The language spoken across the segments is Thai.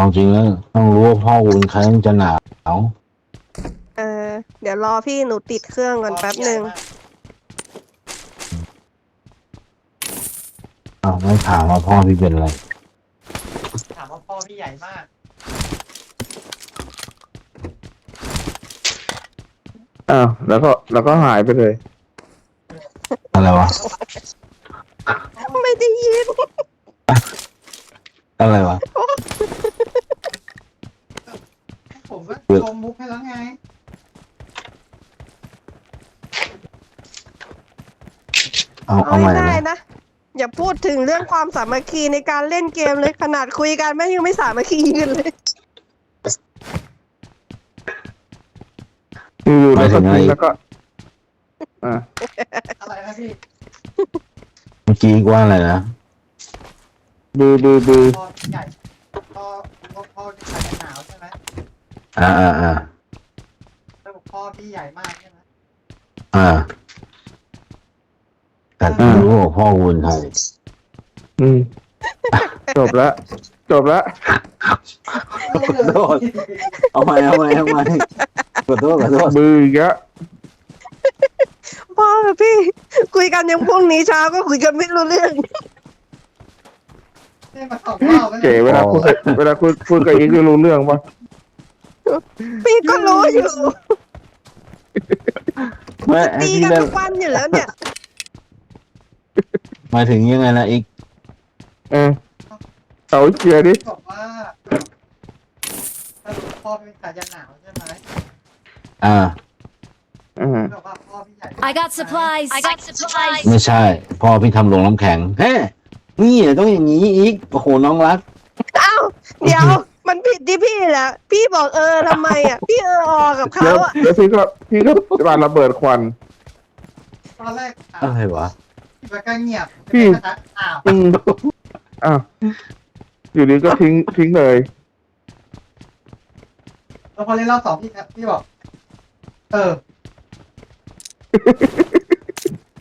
เอาจริงแล้วต้องรู้ว่าพ่อคุณใครต้องจะหนาวเออ เดี๋ยวรอพี่หนูติดเครื่องก่อนแป๊บหนึ่งเอาไม่ถามว่าพ่อพี่เป็นอะไร ถามว่าพ่อพี่ใหญ่มาก อ้าวแล้วก็แล้วก็หายไปเลย อะไรวะ ไม่ได้ยินอะไรวะ ผมก็ช มมุกให้แล้วไง เอาเอาเอาใหม่ไม่ได้นะนะ อย่าพูดถึงเรื่องความสามัคคีในการเล่นเกมเลยขนาดคุยกันแม่งยังไม่สามัคคีกันเลย อยู่ๆแล้วก็ทิ้งแล้วก็ อ่าอะไรนะพี่เมื่อกี้ว่าอะไรนะ ดูดูดูพ่อพี่ใหญ่พ่อพ่อพ่อพี่ใหญ่หนาวใช่ไหม อ่าอ่าอ่าแล้วพ่อพี่ใหญ่มากใช่ไหมอ่าแต่ไม่รู้ว่าพ่อคุณใครอืม จบแล้วจบแล้วขอโทษเอาใหม่เอาใหม่เอาใหม่ขอโทษขอโทษมืออีกแล้วพ่อพี่ คุยกันยังพรุ่งนี้เช้าก็คุยกันไม่รู้เรื่องนี่มาสองรอบแล้วเก๋เวลาคุยกับเวลาคุยคุยกับอีกจะรู้เรื่องปะ พี่ก็รู้อยู่ไม่ให้ตีพี่กันเล่นทุกวันอยู่แล้วเนี่ย หมายถึงยังไงนะอีกเออเอาเกียร์ดิบอกว่าถ้าพ่อพี่ใหญ่จะหนาวใช่ไหมอ่า อ่าบอกว่าพ่อพี่ใหญ่ I got supplies. I got supplies. ไม่ใช่ พ่อพี่ทำโรงน้ำแข็งเฮ้นี่ต้องอย่างนี้อีกโอ้โหน้องรัก เอ้า เดี๋ยว มันผิดที่พี่แหละพี่บอกเออทำไมอะ พี่เออออกับเขาแล้วอะแล้วพี่ก็พี่ก็ปาระเบิดควัน ตอนแรกถามอะไรวะ พี่มันก็เงียบพี่ พี่อ้าวอืมอ้าวอยู่ดีก็ทิ้งทิ้งเลย แล้วพอเล่นรอบสองพี่พี่บอก เออ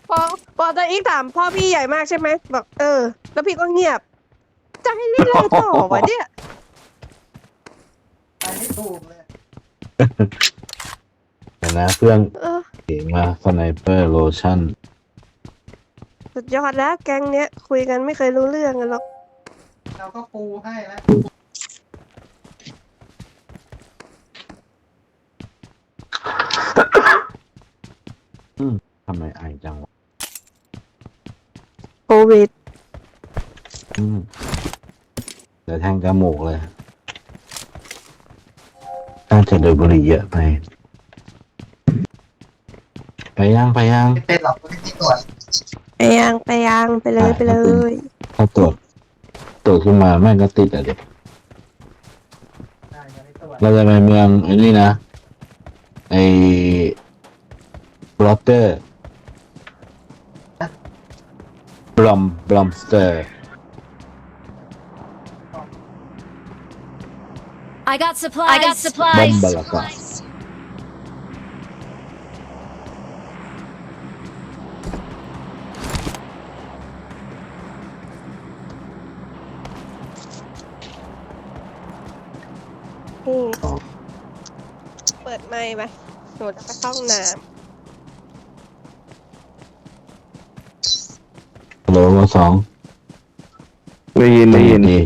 พอพอตอนอีกถามพ่อพี่ใหญ่มากใช่ไหมบอกเออ แล้วพี่ก็เงียบ จะให้เล่นอะไรต่อวะเนี่ยไปไม่ ถูกเลยเดี๋ยวนะเครื่องเออเก๋มาสไนเปอร์โลชั่นสุดยอดแล้วแก๊งเนี้ยคุยกันไม่เคยรู้เรื่องกันหรอกเราก็ปูให้แล้วทำไมไอจังวะโควิดอืมเดี๋ยวแทงจมูกเลยน่า จะโดยบุหรี่เยอะไป ไปยังไปยังไม่เป็นหรอกไม่ได้ตรวจไปยังไปยังไปเลยไปเลย ถ้าตรวจตรวจขึ้นมาแม่งก็ติดอะเด็กได้ยังไม่ตรวจเราจะไปเมืองไอ้นี่นะไอ้บล็อตเตอร์บลอมบลอมสเตอร์ I got supplies. I got บอม supplies. บาลากานี่เปิดไมค์ไปหนูจะไปเข้าห้องน้โหลมาสองได้ยินได้ยินดี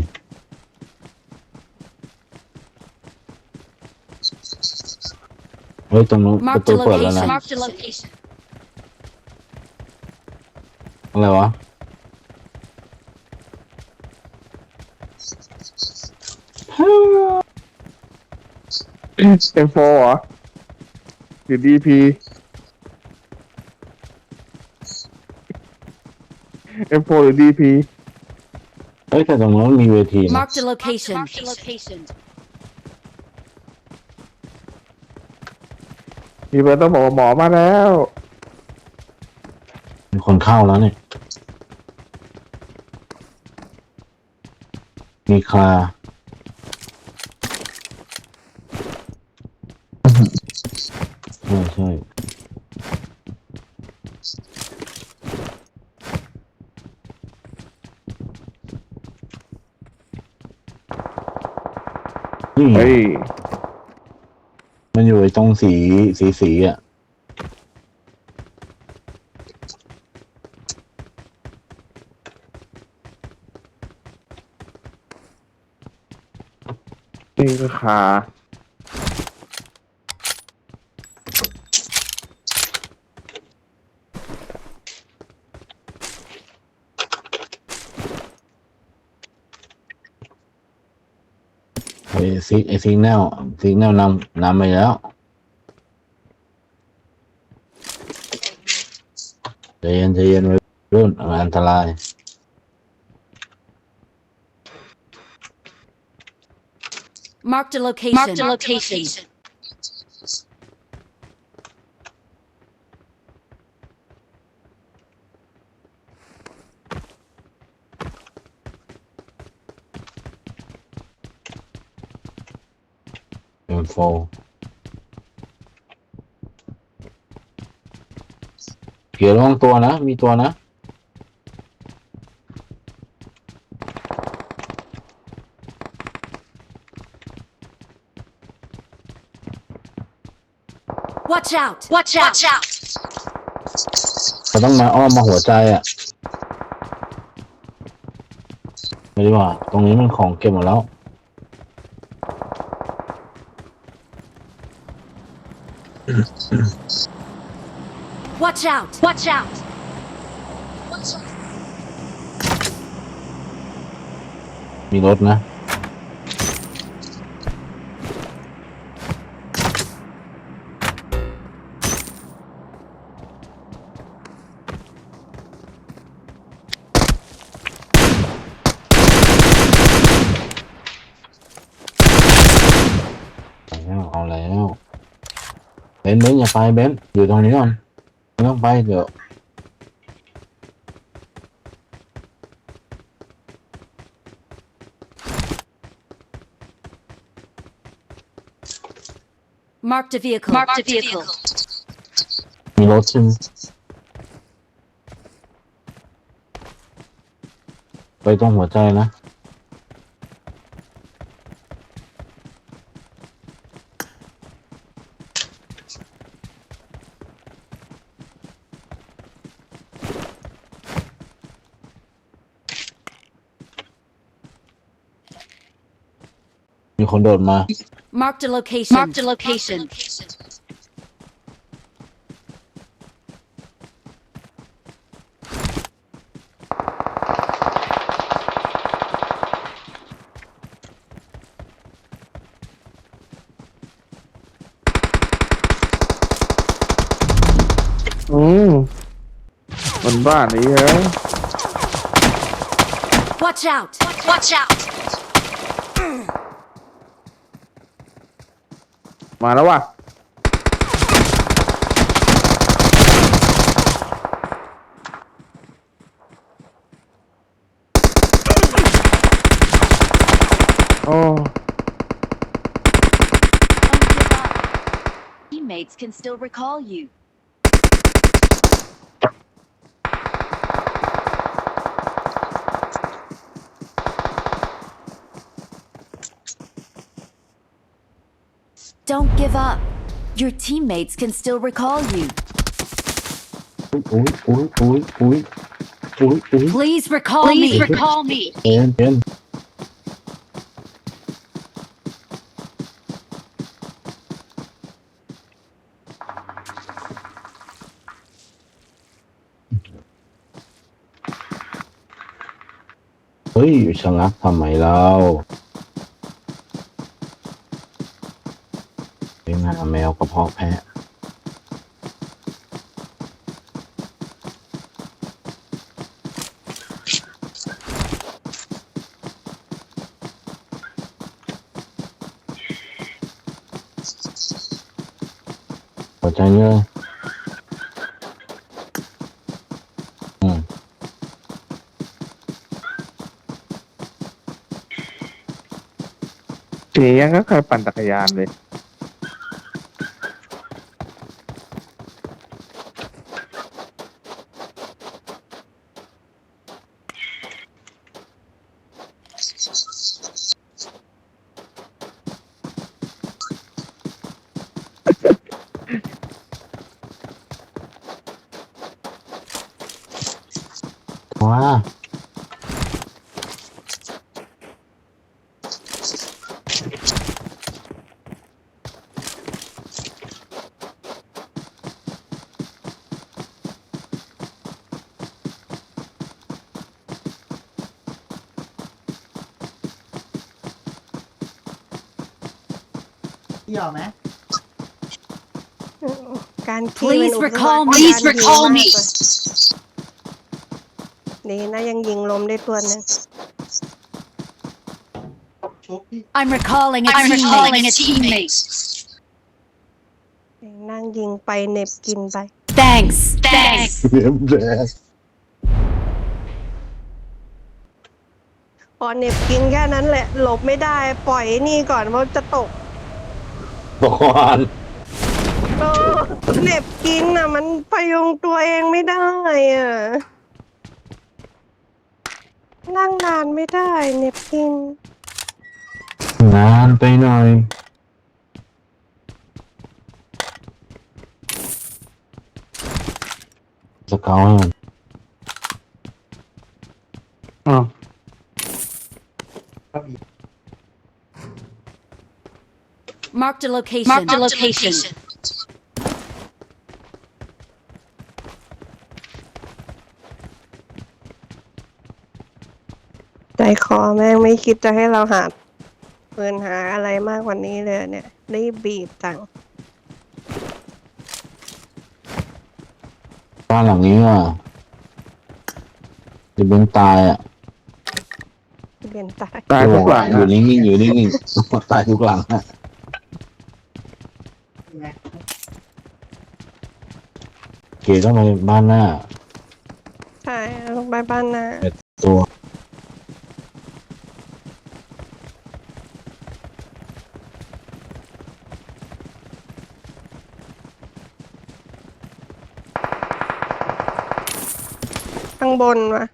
เฮ้ย ตรงนู้นประ Marked ตู a เปิดแล้วนะ location. Marked a location. อะไรวะ เอ็มโฟเหรอหรือดีพีเอ็มโฟหรือดีพีเฮ้ยแต่ตรงนู้นมีเวทีนะ Marked a location. Marked a location. พี่เบิร์ดต้องบอกว่าหมอมาแล้ว มีคนเข้าแล้วเนี่ย มีคลา ใช่ใช่นี่ไงเฮ้ย มันอยู่ไอ้ตรงสีสีสีอะ นี่คือขา ไอ้ซิไอ้ซิงแนลซิงแนลนำนำไปแล้วใจเย็นใจเย็นไว้รุ่นมันอันตราย Marked a location. Marked a location. เป็นโฟเกี่ยวระวังตัวนะ มีตัวนะ Watch out. Watch out. Watch out. เราต้องมาอ้อมมาหัวใจอะไม่ดีกว่า ตรงนี้มันของเก็บหมดแล้ว Watch out. Watch out. มีรถนะ เอาแล้วเอาแล้วเบ นซ์เบนซ์อย่าไปเบนซ์อยู่ตรงนี้ก่อนไม่ต้องไปเดี๋ยว Marked a vehicle. Marked a vehicle. มีรถใช่ไหมไปตรงหัวใจนะ คนโดดมา Marked a location. Marked a location. อืมบนบ้านนี้เหรอ Watch out. Watch out. มาแล้วว่ะ โอ้ Teammates can still recall you. Don't give up. Your teammates can still recall you. อุ้ยอุ้ยอุ้ยอุ้ยอุ้ยอุ้ย Please recall me. recall me. เอ็นเอ็นเฮ้ยชะงักทำไมเราเป็ นหาแมวกระเพาะแพะหัวใจเลยอืมเสียงก็เคยปั่นจักรยานเลย กี่ยวไหมการขี้เป็น Please อุปสรรค recall ใน me. Please การยิง recall มาก me. เลยดีนะยังยิงลมได้ตัวหนึงชุบพี่ I'm recalling a I'm recalling a teammate. นั่งยิงไปเหน็บกินไป Thanks. Thanks. เรียบแรกพอเหน็บกินแค่นั้นแหละ หลบไม่ได้ ปล่อยนี่ก่อนว่าจะตกต กวานเออเหน็บกินอะ มันพยุงตัวเองไม่ได้อะ นั่งนานไม่ได้เหน็บกินนานไปหน่อย สเกาให้มัน อ้าว เข้าอีก Marked a location. Marked a location. ใจคอแม่งไม่คิดจะให้เราหาปืนหาอะไรมากกว่านี้เลยเนี่ยรีบบีบจังบ้านหลังนี้อะจะเป็นตายอะเบียนตาย ตายทุกหลังอยู่อะนิ่งๆอยู่นิ่งๆตายทุกหลังอะ ยังไง เกต้องไปบ้านหน้าใช่ลงไปบ้านนาตัวข้างบนวะ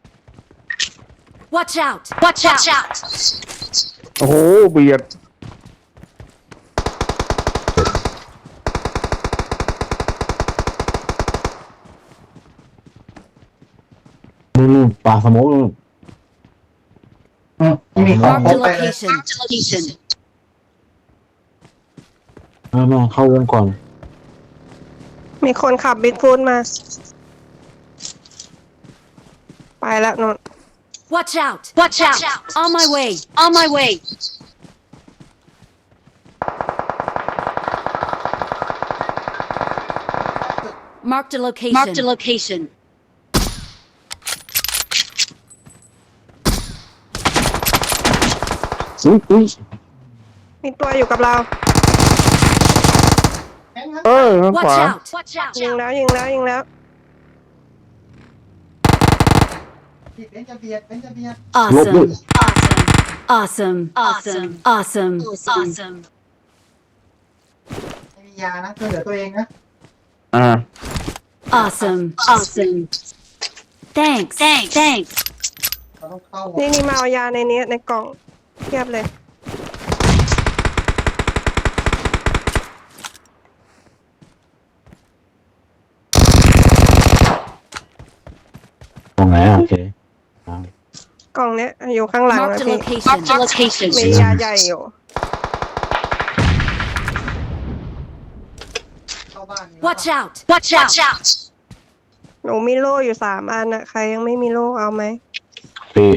Watch out. Watch out. โอ้โหเบียด นู่นๆปลาสโมกนู่นอืมมีของ Marked พ a กไปเลย location. Marked a location. ไม่ไม่เข้าวงก่อน มีคนขับบิ๊กฟูดมา ไปแล้วนน Watch out. Watch out. On my way. On my way. Marked a location. Marked a location. อุ้ยอุ้ยมีตัวอยู่กับเราแม่งครับเออข้างข Watch วา out. Watch out. ยิงแล้วยิงแล้วยิงแล้วพี่เบนจะเบียดเบนจะเบียด Awesome. Awesome. Awesome. Awesome. Awesome. ไม่มียานะช่วยเหลือตัวเองนะ อ่า Awesome. Awesome. Thanks. Thanks. Thanks. เราต้องเข้านี่นี่มาเอายาในนี้ในกล่อง เทียบเลยตรงไหนอะโอเคกล่องเนี้ยอยู่ข้างหลังนะ Marked a พี่ location. Marked a location. มียาใหญ่อยู่เข้าบ้านนี่ Watch out. Watch out. Watch out. หนูมีโล่อยู่สามอันนะใครยังไม่มีโล่เอาไหมพี่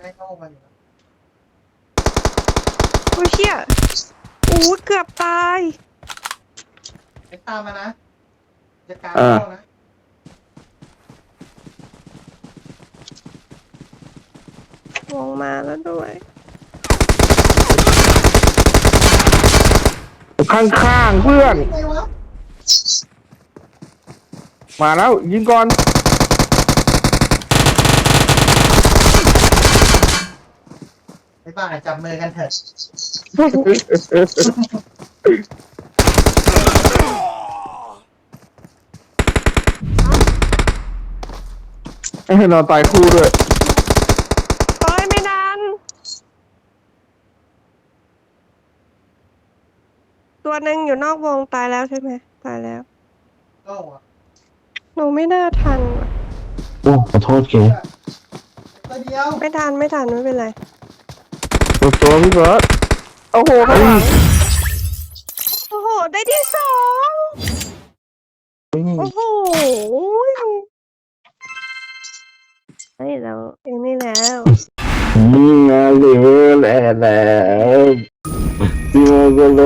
ได้เข้ามาอยู่นะ โอ้ยเชี่ยอู้เกือบตายเบนตามมานะ จะการอ่าเข้านะวงมาแล้วด้วย ข้างๆเพื่อน ไงวะ มาแล้วยิงก่อน ไม่ บ้าจับมือกันเถอะให้นอนตายคู่ด้วยเฮ้ยไม่นานตัวหนึ่งอยู่นอกวงตายแล้วใช่ไหมตายแล้วโล่อะหนูไม่น่าทันว่ะโอ้ขอโทษเกตัวเดียว ไม่ทันไม่ทันไม่เป็นไร ตัวตัวพี่เบิร์ดโอ้โหข้างหลังโอ้โห ได้ที่สอง โอ้โหเฮ้ยเราเองนี่แล้วนี่ไงเหลือแล้วแล้วซิโมโกโล